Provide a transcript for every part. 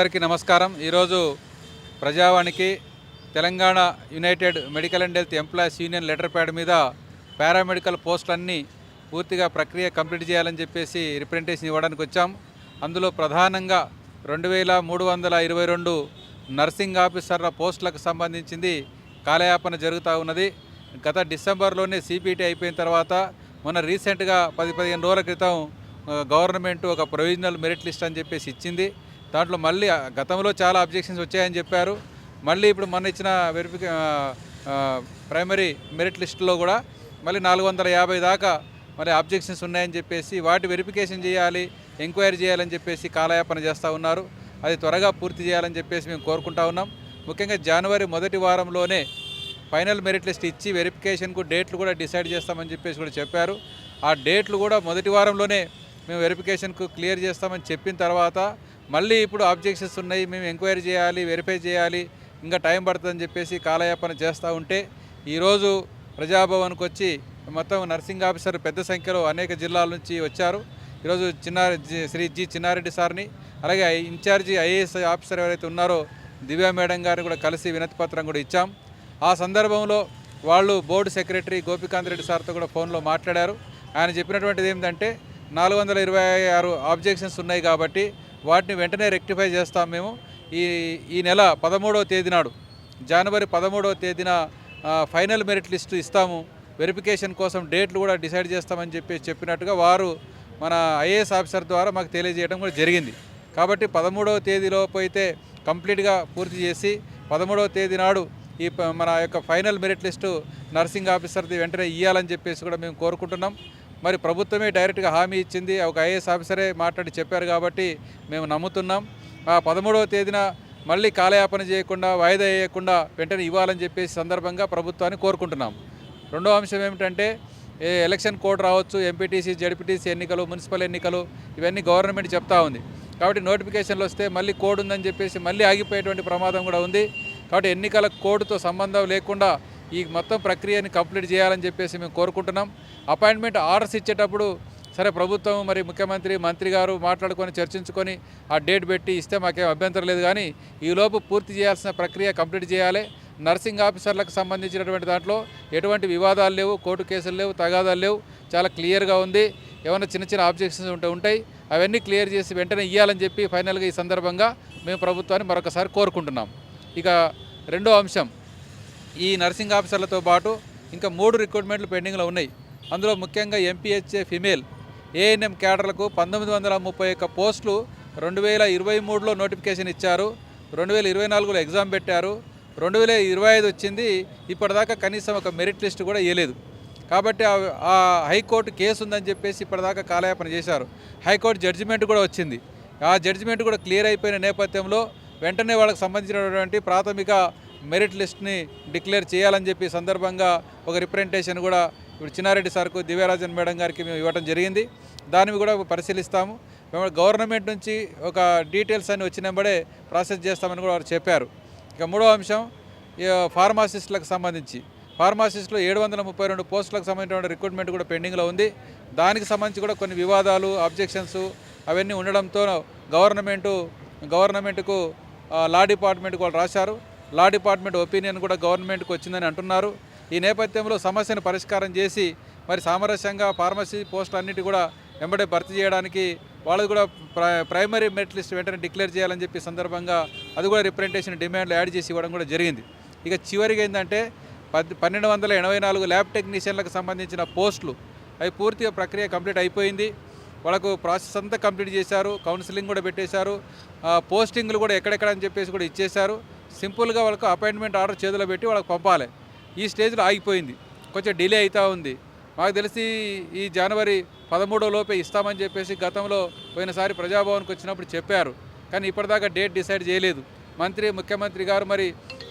అందరికీ నమస్కారం. ఈరోజు ప్రజావాణికి Telangana united medical and health employees union letter pad మీద పారామెడికల్ పోస్టులన్నీ పూర్తిగా ప్రక్రియ కంప్లీట్ చేయాలని చెప్పేసి రిప్రజెంటేషన్ ఇవ్వడానికి వచ్చాం. అందులో ప్రధానంగా రెండు వేల మూడు వందల ఇరవై రెండు నర్సింగ్ ఆఫీసర్ల పోస్టులకు సంబంధించింది కాలయాపన జరుగుతూ ఉన్నది. గత డిసెంబర్లోనే సిపిటి అయిపోయిన తర్వాత మొన్న రీసెంట్గా పది పదిహేను రోజుల క్రితం గవర్నమెంట్ ఒక ప్రొవిజనల్ మెరిట్ లిస్ట్ అని చెప్పేసి ఇచ్చింది. దాంట్లో మళ్ళీ గతంలో చాలా అబ్జెక్షన్స్ వచ్చాయని చెప్పారు. మళ్ళీ ఇప్పుడు మొన్న ఇచ్చిన వెరిఫికే ప్రైమరీ మెరిట్ లిస్టులో కూడా మళ్ళీ నాలుగు వందల యాభై దాకా మరి అబ్జెక్షన్స్ ఉన్నాయని చెప్పేసి వాటి వెరిఫికేషన్ చేయాలి ఎంక్వైరీ చేయాలని చెప్పేసి కాలయాపన చేస్తూ ఉన్నారు. అది త్వరగా పూర్తి చేయాలని చెప్పేసి మేము కోరుకుంటా ఉన్నాం. ముఖ్యంగా జనవరి మొదటి వారంలోనే ఫైనల్ మెరిట్ లిస్ట్ ఇచ్చి వెరిఫికేషన్కు డేట్లు కూడా డిసైడ్ చేస్తామని చెప్పేసి కూడా చెప్పారు. ఆ డేట్లు కూడా మొదటి వారంలోనే మేము వెరిఫికేషన్కు క్లియర్ చేస్తామని చెప్పిన తర్వాత మళ్ళీ ఇప్పుడు ఆబ్జెక్షన్స్ ఉన్నాయి మేము ఎంక్వైరీ చేయాలి వెరిఫై చేయాలి ఇంకా టైం పడుతుందని చెప్పేసి కాలయాపన చేస్తూ ఉంటే ఈరోజు ప్రజాభవన్కి వచ్చి మొత్తం నర్సింగ్ ఆఫీసర్ పెద్ద సంఖ్యలో అనేక జిల్లాల నుంచి వచ్చారు. ఈరోజు చిన్నారె జి- శ్రీ జి చిన్నారెడ్డి సార్ని అలాగే ఇన్ఛార్జి ఐఏఎస్ ఆఫీసర్ ఎవరైతే ఉన్నారో దివ్యా మేడం గారిని కూడా కలిసి వినతి పత్రం కూడా ఇచ్చాం. ఆ సందర్భంలో వాళ్ళు బోర్డు సెక్రటరీ గోపికాంత్ రెడ్డి సార్తో కూడా ఫోన్లో మాట్లాడారు. ఆయన చెప్పినటువంటిది ఏంటంటే నాలుగు వందల ఇరవై ఆరు ఆబ్జెక్షన్స్ ఉన్నాయి కాబట్టి వాటిని వెంటనే రెక్టిఫై చేస్తాం మేము. ఈ ఈ నెల పదమూడవ తేదీ నాడు జనవరి పదమూడవ తేదీన ఫైనల్ మెరిట్ లిస్టు ఇస్తాము. వెరిఫికేషన్ కోసం డేట్లు కూడా డిసైడ్ చేస్తామని చెప్పి చెప్పినట్టుగా వారు మన ఐఏఎస్ ఆఫీసర్ ద్వారా మాకు తెలియజేయడం కూడా జరిగింది. కాబట్టి పదమూడవ తేదీలోపు అయితే కంప్లీట్గా పూర్తి చేసి పదమూడవ తేదీ నాడు ఈ ప- మన యొక్క ఫైనల్ మెరిట్ లిస్టు నర్సింగ్ ఆఫీసర్ది వెంటనే ఇవ్వాలని చెప్పేసి కూడా మేము కోరుకుంటున్నాం. మరి ప్రభుత్వమే డైరెక్ట్గా హామీ ఇచ్చింది. ఒక ఐఏఎస్ ఆఫీసరే మాట్లాడి చెప్పారు కాబట్టి మేము నమ్ముతున్నాం. ఆ పదమూడవ తేదీన మళ్ళీ కాలయాపన చేయకుండా వాయిదా వేయకుండా వెంటనే ఇవ్వాలని చెప్పేసి సందర్భంగా ప్రభుత్వాన్ని కోరుకుంటున్నాం. రెండో అంశం ఏమిటంటే ఎలక్షన్ కోడ్ రావచ్చు ఎంపీటీసీ జడ్పీటీసీ ఎన్నికలు మున్సిపల్ ఎన్నికలు ఇవన్నీ గవర్నమెంట్ చెప్తా ఉంది. కాబట్టి నోటిఫికేషన్లు వస్తే మళ్ళీ కోడ్ ఉందని చెప్పేసి మళ్ళీ ఆగిపోయేటువంటి ప్రమాదం కూడా ఉంది. కాబట్టి ఎన్నికల కోడ్తో సంబంధం లేకుండా ఈ మొత్తం ప్రక్రియని కంప్లీట్ చేయాలని చెప్పేసి మేము కోరుకుంటున్నాం. అపాయింట్మెంట్ ఆర్డర్స్ ఇచ్చేటప్పుడు సరే ప్రభుత్వం మరి ముఖ్యమంత్రి మంత్రి గారు మాట్లాడుకొని చర్చించుకొని ఆ డేట్ పెట్టి ఇస్తే మాకేం అభ్యంతరం లేదు కానీ ఈలోపు పూర్తి చేయాల్సిన ప్రక్రియ కంప్లీట్ చేయాలి. నర్సింగ్ ఆఫీసర్లకు సంబంధించినటువంటి దాంట్లో ఎటువంటి వివాదాలు లేవు కోర్టు కేసులు లేవు తగాదాలు లేవు. చాలా క్లియర్గా ఉంది. ఏమైనా చిన్న చిన్న ఆబ్జెక్షన్స్ ఉంటే ఉంటాయి. అవన్నీ క్లియర్ చేసి వెంటనే ఇవ్వాలని చెప్పి ఫైనల్గా ఈ సందర్భంగా మేము ప్రభుత్వాన్ని మరొకసారి కోరుకుంటున్నాం. ఇక రెండో అంశం. ఈ నర్సింగ్ ఆఫీసర్లతో పాటు ఇంకా మూడు రిక్రూట్మెంట్లు పెండింగ్లో ఉన్నాయి. అందులో ముఖ్యంగా ఎంపీహెచ్ఏ ఫిమేల్ ఏఎన్ఎం క్యాడర్లకు పంతొమ్మిది వందల ముప్పై ఒక్క పోస్టులు రెండు వేల ఇరవై మూడులో నోటిఫికేషన్ ఇచ్చారు రెండు వేల ఇరవై నాలుగులో ఎగ్జామ్ పెట్టారు రెండు వేల ఇరవై ఐదు వచ్చింది ఇప్పటిదాకా కనీసం ఒక మెరిట్ లిస్ట్ కూడా ఇవ్వలేదు కాబట్టి ఆ- ఆ హైకోర్టు కేసు ఉందని చెప్పేసి ఇప్పటిదాకా కాలయాపన చేశారు. హైకోర్టు జడ్జిమెంట్ కూడా వచ్చింది. ఆ జడ్జిమెంట్ కూడా క్లియర్ అయిపోయిన నేపథ్యంలో వెంటనే వాళ్ళకి సంబంధించినటువంటి ప్రాథమిక మెరిట్ లిస్ట్ని డిక్లేర్ చేయాలని చెప్పి సందర్భంగా ఒక రిప్రజెంటేషన్ కూడా ఇప్పుడు చిన్నారెడ్డి సార్కు దివ్యరాజన్ మేడం గారికి మేము ఇవ్వడం జరిగింది. దాన్ని కూడా పరిశీలిస్తాము. మేము గవర్నమెంట్ నుంచి ఒక డీటెయిల్స్ అన్ని వచ్చినప్పుడే ప్రాసెస్ చేస్తామని కూడా వారు చెప్పారు. ఇక మూడో అంశం ఫార్మాసిస్టులకు సంబంధించి. ఫార్మాసిస్టులో ఏడు వందల ముప్పై రెండు పోస్టులకు సంబంధించిన రిక్రూట్మెంట్ కూడా పెండింగ్లో ఉంది. దానికి సంబంధించి కూడా కొన్ని వివాదాలు అబ్జెక్షన్స్ అవన్నీ ఉండడంతో గవర్నమెంటు గవర్నమెంట్కు లా డిపార్ట్మెంట్కి వాళ్ళు రాశారు. లా డిపార్ట్మెంట్ ఒపీనియన్ కూడా గవర్నమెంట్కి వచ్చిందని అంటున్నారు. ఈ నేపథ్యంలో సమస్యను పరిష్కారం చేసి మరి సామరస్యంగా ఫార్మసీ పోస్టులు అన్నిటి కూడా వెంబడే భర్తీ చేయడానికి వాళ్ళది కూడా ప్రైమరీ మెరిట్ లిస్ట్ వెంటనే డిక్లేర్ చేయాలని చెప్పి సందర్భంగా అది కూడా రిప్రజెంటేషన్ డిమాండ్లు యాడ్ చేసి ఇవ్వడం కూడా జరిగింది. ఇక చివరిగా ఏంటంటే పద్ పన్నెండు వందల ఎనభై నాలుగు ల్యాబ్ టెక్నీషియన్లకు సంబంధించిన పోస్టులు అవి పూర్తిగా ప్రక్రియ కంప్లీట్ అయిపోయింది. వాళ్ళకు ప్రాసెస్ అంతా కంప్లీట్ చేశారు. కౌన్సిలింగ్ కూడా పెట్టేశారు. పోస్టింగ్లు కూడా ఎక్కడెక్కడ అని చెప్పేసి కూడా ఇచ్చేశారు. సింపుల్గా వాళ్ళకు అపాయింట్మెంట్ ఆర్డర్ చేతిలో పెట్టి వాళ్ళకి పంపాలి. ఈ స్టేజ్లో ఆగిపోయింది. కొంచెం డిలే అవుతూ ఉంది. మాకు తెలిసి ఈ జనవరి పదమూడో లోపే ఇస్తామని చెప్పేసి గతంలో పోయినసారి ప్రజాభవన్కి వచ్చినప్పుడు చెప్పారు. కానీ ఇప్పటిదాకా డేట్ డిసైడ్ చేయలేదు. మంత్రి ముఖ్యమంత్రి గారు మరి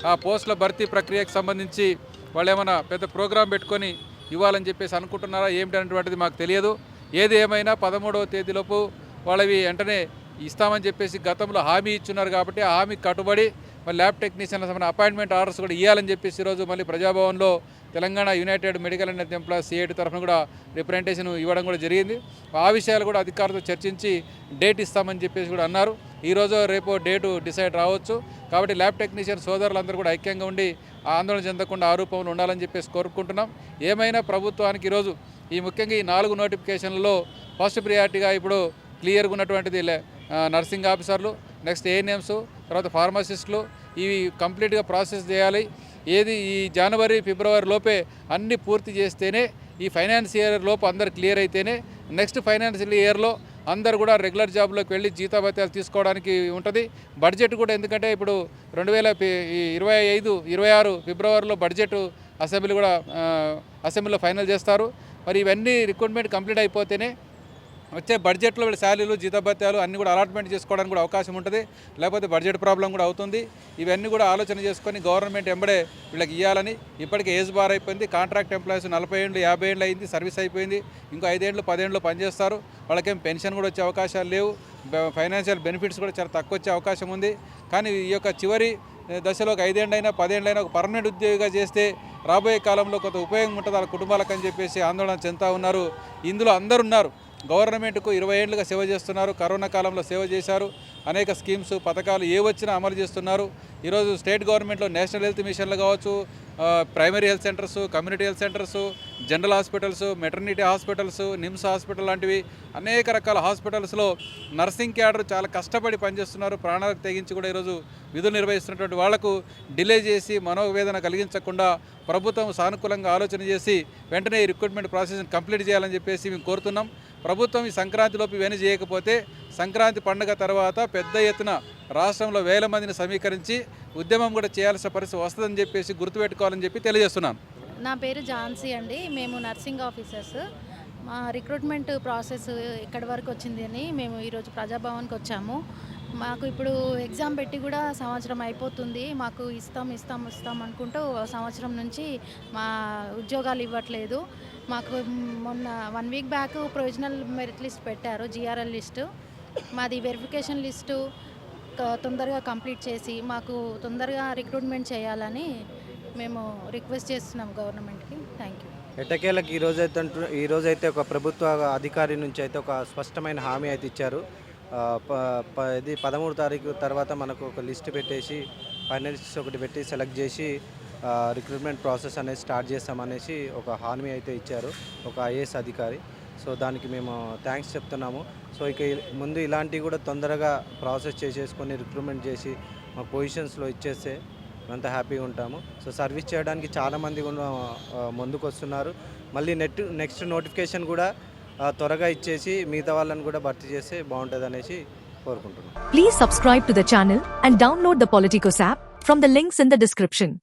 ఆ పోస్టుల భర్తీ ప్రక్రియకు సంబంధించి వాళ్ళు ఏమైనా పెద్ద ప్రోగ్రాం పెట్టుకొని ఇవ్వాలని చెప్పేసి అనుకుంటున్నారా ఏమిటి అనేటువంటిది మాకు తెలియదు. ఏది ఏమైనా పదమూడవ తేదీలోపు వాళ్ళవి వెంటనే ఇస్తామని చెప్పేసి గతంలో హామీ ఇచ్చున్నారు కాబట్టి ఆ హామీకి కట్టుబడి మరి ల్యాబ్ టెక్నీషియన్ల సంబంధించిన అపాయింట్మెంట్ ఆర్డర్స్ కూడా ఇవ్వాలని చెప్పేసి ఈరోజు మళ్ళీ ప్రజాభవన్లో Telangana united medical and employ CIT తరఫున కూడా రిప్రజెంటేషన్ ఇవ్వడం కూడా జరిగింది. ఆ విషయాలు కూడా అధికారులతో చర్చించి డేట్ ఇస్తామని చెప్పేసి కూడా అన్నారు. ఈరోజు రేపు డేటు డిసైడ్ రావచ్చు. కాబట్టి ల్యాబ్ టెక్నీషియన్ సోదరులందరూ కూడా ఐక్యంగా ఉండి ఆందోళన చెందకుండా ఆరోపణలు ఉండాలని చెప్పేసి కోరుకుంటున్నాం. ఏమైనా ప్రభుత్వానికి ఈరోజు ఈ ముఖ్యంగా ఈ నాలుగు నోటిఫికేషన్లలో ఫస్ట్ ప్రియారిటీగా ఇప్పుడు క్లియర్గా ఉన్నటువంటిది నర్సింగ్ ఆఫీసర్లు నెక్స్ట్ ఏఎన్ఎంస్ తర్వాత ఫార్మసిస్టులు ఇవి కంప్లీట్గా ప్రాసెస్ చేయాలి. ఏది ఈ జనవరి ఫిబ్రవరి లోపే అన్ని పూర్తి చేస్తేనే ఈ ఫైనాన్స్ ఇయర్ లోపు అందరు క్లియర్ అయితేనే నెక్స్ట్ ఫైనాన్షియల్ ఇయర్లో అందరు కూడా రెగ్యులర్ జాబ్లోకి వెళ్ళి జీతాభత్యాలు తీసుకోవడానికి ఉంటుంది. బడ్జెట్ కూడా ఎందుకంటే ఇప్పుడు రెండు వేల ఇరవై ఐదు ఇరవై ఆరు ఫిబ్రవరిలో బడ్జెట్ అసెంబ్లీ కూడా అసెంబ్లీలో ఫైనల్ చేస్తారు. మరి ఇవన్నీ రిక్రూట్మెంట్ కంప్లీట్ అయిపోతేనే వచ్చే బడ్జెట్లో వీళ్ళ శాలరీలు జీతభత్యాలు అన్నీ కూడా అలాట్మెంట్ చేసుకోవడానికి కూడా అవకాశం ఉంటుంది. లేకపోతే బడ్జెట్ ప్రాబ్లం కూడా అవుతుంది. ఇవన్నీ కూడా ఆలోచన చేసుకొని గవర్నమెంట్ ఎంబడే వీళ్ళకి ఇవ్వాలని ఇప్పటికే ఏజ్ బార్ అయిపోయింది. కాంట్రాక్ట్ ఎంప్లాయీస్ నలభై ఏళ్ళు యాభై ఏళ్ళు అయింది సర్వీస్ అయిపోయింది. ఇంకో ఐదేళ్ళు పదేళ్ళు పనిచేస్తారు. వాళ్ళకేం పెన్షన్ కూడా వచ్చే అవకాశాలు లేవు. ఫైనాన్షియల్ బెనిఫిట్స్ కూడా చాలా తక్కువ వచ్చే అవకాశం ఉంది. కానీ ఈ యొక్క చివరి దశలో ఒక ఐదేళ్ళైనా పదేళ్ళైనా ఒక పర్మనెంట్ ఉద్యోగిగా చేస్తే రాబోయే కాలంలో కొంత ఉపయోగం ఉంటుంది వాళ్ళ కుటుంబాలకు అని చెప్పేసి ఆందోళన చెందుతూ ఉన్నారు. ఇందులో అందరు ఉన్నారు. గవర్నమెంట్కు ఇరవై ఏళ్ళుగా సేవ చేస్తున్నారు. కరోనా కాలంలో సేవ చేశారు. అనేక స్కీమ్స్ పథకాలు ఏ వచ్చినా అమలు చేస్తున్నారు. ఈరోజు స్టేట్ గవర్నమెంట్లో నేషనల్ హెల్త్ మిషన్లు కావచ్చు primary health centres community health centres general hospitals maternity hospitals NIMS hospital లాంటివి అనేక రకాల హాస్పిటల్స్లో నర్సింగ్ క్యాడర్ చాలా కష్టపడి పనిచేస్తున్నారు. ప్రాణాలకు తెగించి కూడా ఈరోజు విధులు నిర్వహిస్తున్నటువంటి వాళ్ళకు డిలే చేసి మనోవేదన కలిగించకుండా ప్రభుత్వం సానుకూలంగా ఆలోచన చేసి వెంటనే ఈ రిక్రూట్మెంట్ ప్రాసెస్ని కంప్లీట్ చేయాలని చెప్పేసి మేము కోరుతున్నాం. ప్రభుత్వం ఈ సంక్రాంతిలోపు ఇవన్నీ చేయకపోతే సంక్రాంతి పండుగ తర్వాత పెద్ద ఎత్తున రాష్ట్రంలో వేల మందిని సమీకరించి ఉద్యమం కూడా చేయాల్సిన పరిస్థితి వస్తుందని చెప్పేసి గుర్తుపెట్టుకోవాలని చెప్పి తెలియజేస్తున్నాను నా పేరు ఝాన్సీ అండి. మేము నర్సింగ్ ఆఫీసర్స్. మా రిక్రూట్మెంట్ ప్రాసెస్ ఎక్కడి వరకు వచ్చింది అని మేము ఈరోజు ప్రజాభవన్కి వచ్చాము. మాకు ఇప్పుడు ఎగ్జామ్ పెట్టి కూడా సంవత్సరం అయిపోతుంది. మాకు ఇస్తాం ఇస్తాం ఇస్తాం అనుకుంటూ సంవత్సరం నుంచి మా ఉద్యోగాలు ఇవ్వట్లేదు. మాకు మొన్న one week back provisional merit list పెట్టారు జిఆర్ఎల్ లిస్టు. మాది వెరిఫికేషన్ లిస్టు తొందరగా కంప్లీట్ చేసి మాకు తొందరగా రిక్రూట్మెంట్ చేయాలని మేము రిక్వెస్ట్ చేస్తున్నాం గవర్నమెంట్కి. Thank you. ఎట్టకేలకు ఈరోజు అయితే ఈ ఒక ప్రభుత్వ అధికారి నుంచి అయితే ఒక స్పష్టమైన హామీ అయితే ఇచ్చారు. ఇది పదమూడు తారీఖు తర్వాత మనకు ఒక లిస్ట్ పెట్టేసి ఫైనలిస్ట్ ఒకటి పెట్టి సెలెక్ట్ చేసి రిక్రూట్మెంట్ ప్రాసెస్ అనేది స్టార్ట్ చేస్తామనేసి ఒక హామీ అయితే ఇచ్చారు ఒక ఐఏఎస్ అధికారి. సో దానికి మేము థ్యాంక్స్ చెప్తున్నాము. సో ఇక ముందు ఇలాంటివి కూడా తొందరగా ప్రాసెస్ చేసేసుకొని రిక్రూట్మెంట్ చేసి మా పొజిషన్స్లో ఇచ్చేస్తే అంత హ్యాపీగా ఉంటాము. సో సర్వీస్ చేయడానికి చాలామంది కూడా ముందుకు వస్తున్నారు మళ్ళీ నెట్ నెక్స్ట్ నోటిఫికేషన్ కూడా త్వరగా ఇచ్చేసి మిగతా వాళ్ళని కూడా భర్తీ చేస్తే బాగుంటుంది అనేసి కోరుకుంటున్నాను please subscribe to the and download the Politikos app from the links in the description